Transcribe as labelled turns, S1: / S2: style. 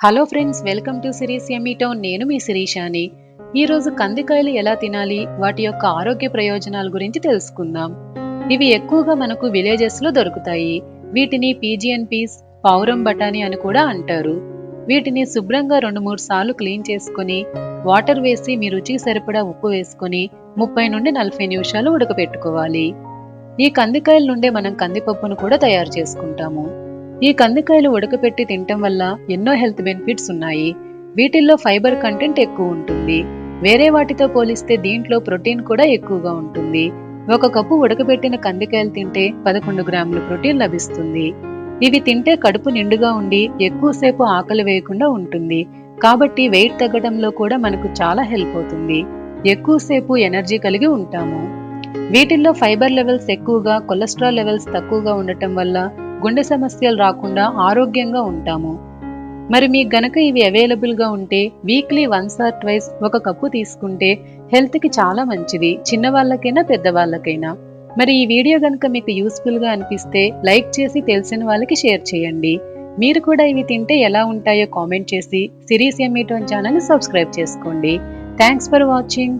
S1: Hello friends welcome to సిరీస్ ఎమీటో నేను మీ శిరీషాని. ఈరోజు కందికాయలు ఎలా తినాలి వాటి యొక్క ఆరోగ్య ప్రయోజనాల గురించి తెలుసుకుందాం. ఇవి ఎక్కువగా మనకు విలేజెస్లో దొరుకుతాయి. వీటిని పీజియన్ పీస్ పౌరం బఠానీ అని కూడా అంటారు. వీటిని శుభ్రంగా రెండు మూడు సార్లు క్లీన్ చేసుకొని వాటర్ వేసి మీ రుచికి సరిపడా ఉప్పు వేసుకొని ముప్పై నుండి నలభై నిమిషాలు ఉడకపెట్టుకోవాలి. ఈ కందికాయల నుండే మనం కందిపప్పును కూడా తయారు చేసుకుంటాము. ఈ కందికాయలు ఉడకపెట్టి తినటం వల్ల ఎన్నో హెల్త్ బెనిఫిట్స్ ఉన్నాయి. వీటిల్లో ఫైబర్ కంటెంట్ ఎక్కువ ఉంటుంది. వేరే వాటితో పోలిస్తే దీంట్లో ప్రోటీన్ కూడా ఎక్కువగా ఉంటుంది. ఒక కప్పు ఉడకబెట్టిన కందికాయలు తింటే పదకొండు గ్రాముల ప్రోటీన్ లభిస్తుంది. ఇవి తింటే కడుపు నిండుగా ఉండి ఎక్కువసేపు ఆకలి వేయకుండా ఉంటుంది. కాబట్టి వెయిట్ తగ్గడంలో కూడా మనకు చాలా హెల్ప్ అవుతుంది. ఎక్కువసేపు ఎనర్జీ కలిగి ఉంటాము. వీటిల్లో ఫైబర్ లెవెల్స్ ఎక్కువగా కొలెస్ట్రాల్ లెవెల్స్ తక్కువగా ఉండటం వల్ల గుండె సమస్యలు రాకుండా ఆరోగ్యంగా ఉంటాము. మరి మీకు గనక ఇవి అవైలబుల్గా ఉంటే వీక్లీ వన్స్ ఆర్ ట్వైస్ ఒక కప్పు తీసుకుంటే హెల్త్కి చాలా మంచిది చిన్నవాళ్ళకైనా పెద్దవాళ్ళకైనా మరి ఈ వీడియో కనుక మీకు యూస్ఫుల్గా అనిపిస్తే లైక్ చేసి తెలిసిన వాళ్ళకి షేర్ చేయండి. మీరు కూడా ఇవి తింటే ఎలా ఉంటాయో కామెంట్ చేసి సిరీస్ ఎమీటోన్ ఛానల్ని సబ్స్క్రైబ్ చేసుకోండి. Thanks for watching.